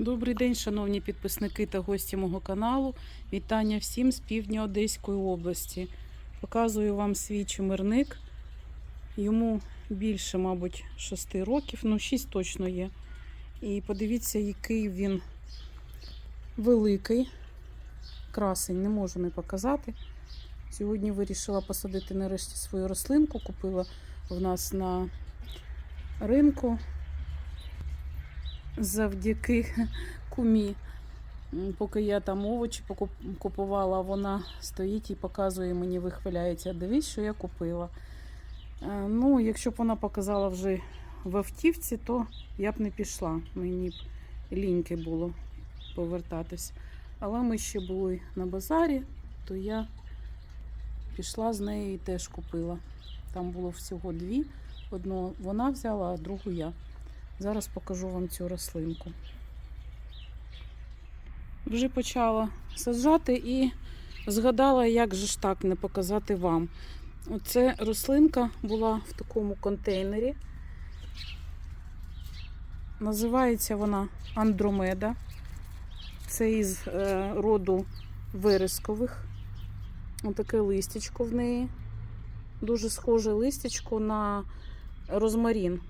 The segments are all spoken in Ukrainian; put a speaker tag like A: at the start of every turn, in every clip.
A: Добрий день, шановні підписники та гості мого каналу. Вітання всім з півдня Одеської області. Показую вам свій чимирник. Йому більше, мабуть, 6 років, ну 6 точно є. І подивіться, який він великий. Красень не можу не показати. Сьогодні вирішила посадити нарешті свою рослинку. Купила в нас на ринку завдяки кумі. Поки я там овочі купувала, вона стоїть і показує мені, вихваляється. Дивись, що я купила. Е, Ну, якщо б вона показала вже в автівці, то я б не пішла. Мені б ліньки було повертатись. Але ми ще були на базарі, то я пішла з нею і теж купила. Там було всього дві. Одну вона взяла, а другу я. Зараз покажу вам цю рослинку. Вже почала саджати і згадала, як же ж так не показати вам. Оце рослинка була в такому контейнері. Називається вона Андромеда. Це із е, роду верескових. Отаке листячко в неї. Дуже схоже листячко на розмарін.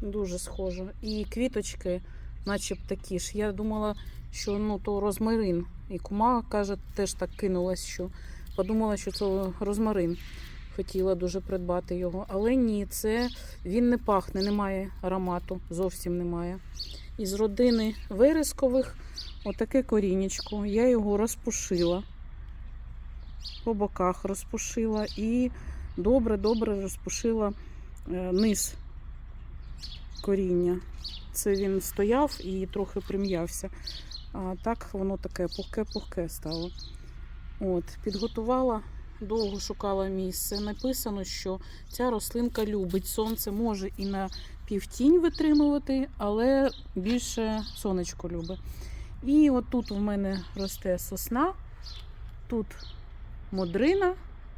A: Дуже схоже. І квіточки, наче б такі ж. Я думала, що ну, то розмарин. І кума каже, теж так кинулась, що подумала, що це розмарин. Хотіла дуже придбати його. Але ні, це він не пахне, немає аромату, зовсім немає. Із родини верескових отаке корінечко. Я його розпушила. По боках розпушила і добре-добре розпушила е, низ коріння. Це він стояв і трохи прим'явся. А так воно таке пухке-пухке стало. От, підготувала, довго шукала місце. Написано, що ця рослинка любить сонце, може і на півтінь витримувати, але більше сонечко любить. І от тут у мене росте сосна, тут модрина.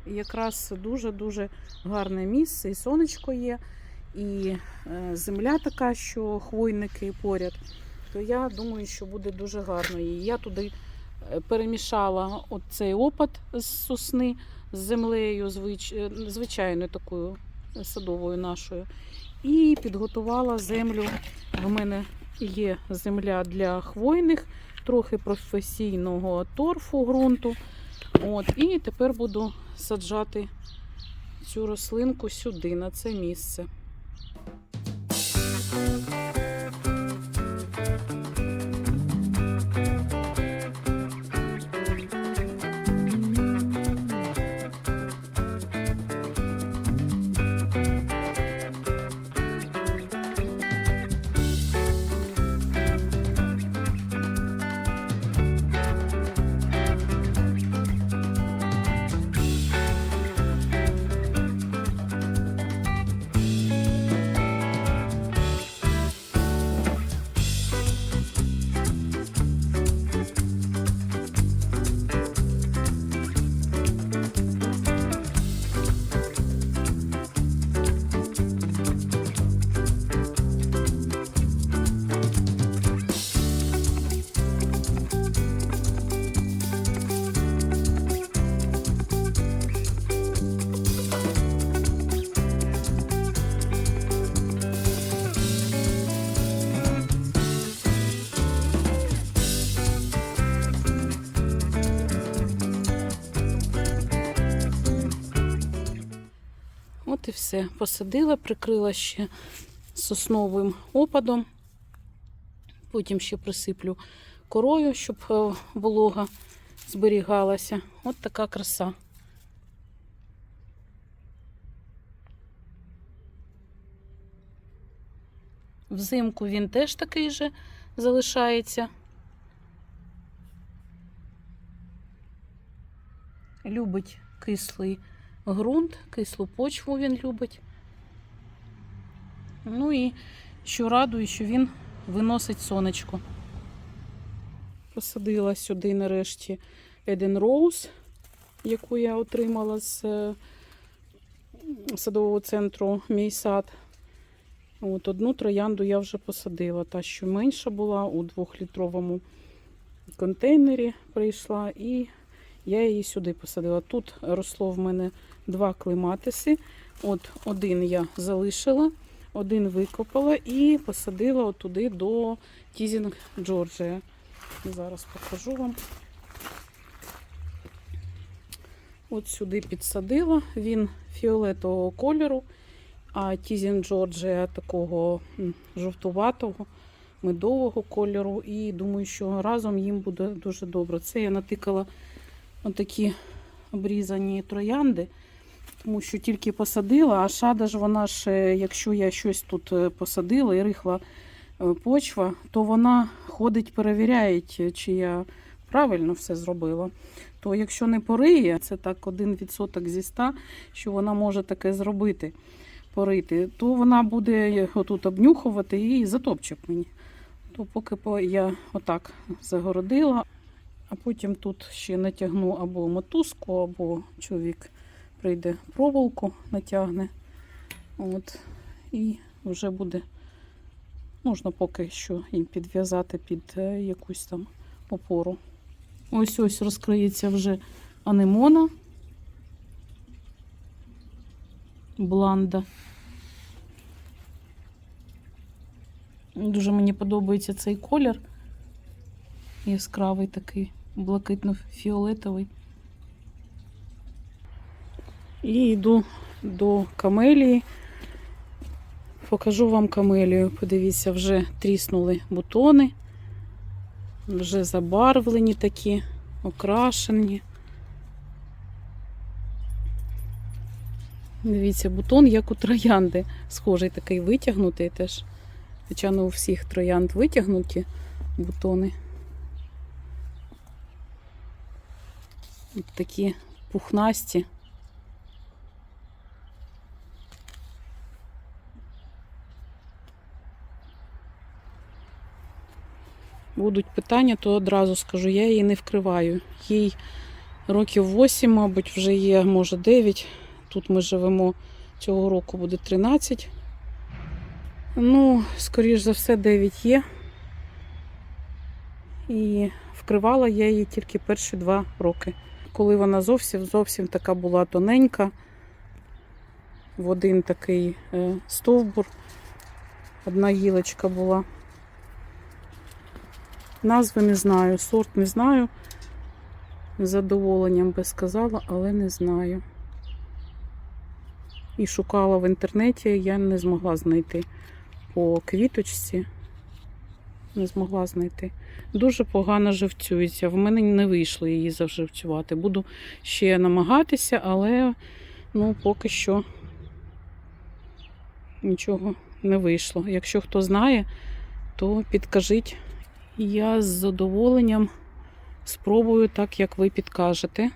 A: Якраз дуже-дуже гарне місце, і сонечко є, і е, земля така, що хвойники поряд. То я думаю, що буде дуже гарно. І я туди е, перемішала цей опад з сосни з землею, звич... е, звичайною такою садовою нашою. І підготувала землю. В мене є земля для хвойних, трохи професійного торфу ґрунту. От, і тепер буду саджати цю рослинку сюди, на це місце. От і все. Посадила, прикрила ще сосновим опадом. Потім ще присиплю корою, щоб е, волога зберігалася. От така краса. Взимку він теж такий же залишається. Любить кислий ґрунт, кислу почву він любить. Ну і що радує, що він виносить сонечко. Посадила сюди нарешті Eden Rose, яку я отримала з е, садового центру Мій сад. От одну троянду я вже посадила. Та, що менша була у двохлітровому контейнері прийшла, і я її сюди посадила. Тут росло в мене два клематиси. От один я залишила, один викопала і посадила отуди до Тізінг Джорджія. Зараз покажу вам. От сюди підсадила. Він фіолетового кольору, а Тізін Джорджія такого жовтуватого, медового кольору. І думаю, що разом їм буде дуже добре. Це я натикала отакі обрізані троянди, тому що тільки посадила, а шада ж вона ж, е, якщо я щось тут е, посадила і рихла е, почва, то вона ходить, перевіряє, чи я правильно все зробила. То якщо не пориє, це так один відсоток зі ста, що вона може таке зробити, порити, то вона буде отут обнюхувати і затопче мені. То поки я отак загородила, а потім тут ще натягну або мотузку, або чоловік прийде проволоку, натягне. От, і вже буде, можна поки що їм підв'язати під е, якусь там опору. Ось ось розкриється вже анемона. Бланда. Дуже мені подобається цей колір. Яскравий такий, блакитно-фіолетовий. І йду до камелії. Покажу вам камелію. Подивіться, вже тріснули бутони вже забарвлені такі, окрашені. Дивіться, бутон, як у троянди. Схожий такий витягнутий теж. Звичайно, у всіх троянд витягнуті бутони. От такі пухнасті. будуть питання, то одразу скажу, я її не вкриваю. Їй років 8, мабуть, вже є, може 9. Тут ми живемо цього року буде 13. Ну, скоріш за все, 9 є. І вкривала я її тільки перші 2 роки. Коли вона зовсім зовсім така була тоненька, в один такий е, стовбур, одна гілочка була. Назви не знаю, сорт не знаю. З задоволенням би сказала, але не знаю. І шукала в інтернеті, я не змогла знайти по квіточці. Не змогла знайти. Дуже погано живцюється. В мене не вийшло її завживцювати. Буду ще намагатися, але ну, поки що нічого не вийшло. Якщо хто знає, то підкажіть. Я з задоволенням спробую так, як ви підкажете.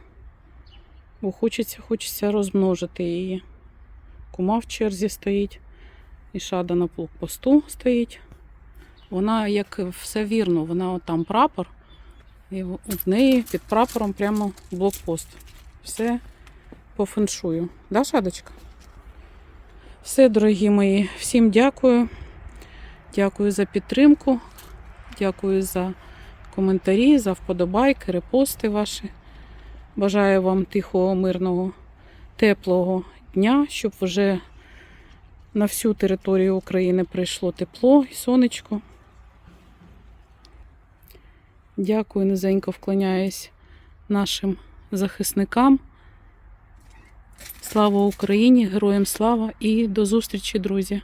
A: Бо хочеться, хочеться розмножити її. Кума в черзі стоїть, і шада на блокпосту стоїть. Вона, як все вірно, вона от там прапор, і в неї під прапором прямо блокпост. Все по феншую. Да, шадочка? Все, дорогі мої, всім дякую. Дякую за підтримку. Дякую за коментарі, за вподобайки, репости ваші. Бажаю вам тихого, мирного, теплого дня, щоб вже на всю територію України прийшло тепло і сонечко. Дякую, низенько вклоняюсь нашим захисникам. Слава Україні! Героям слава і до зустрічі, друзі!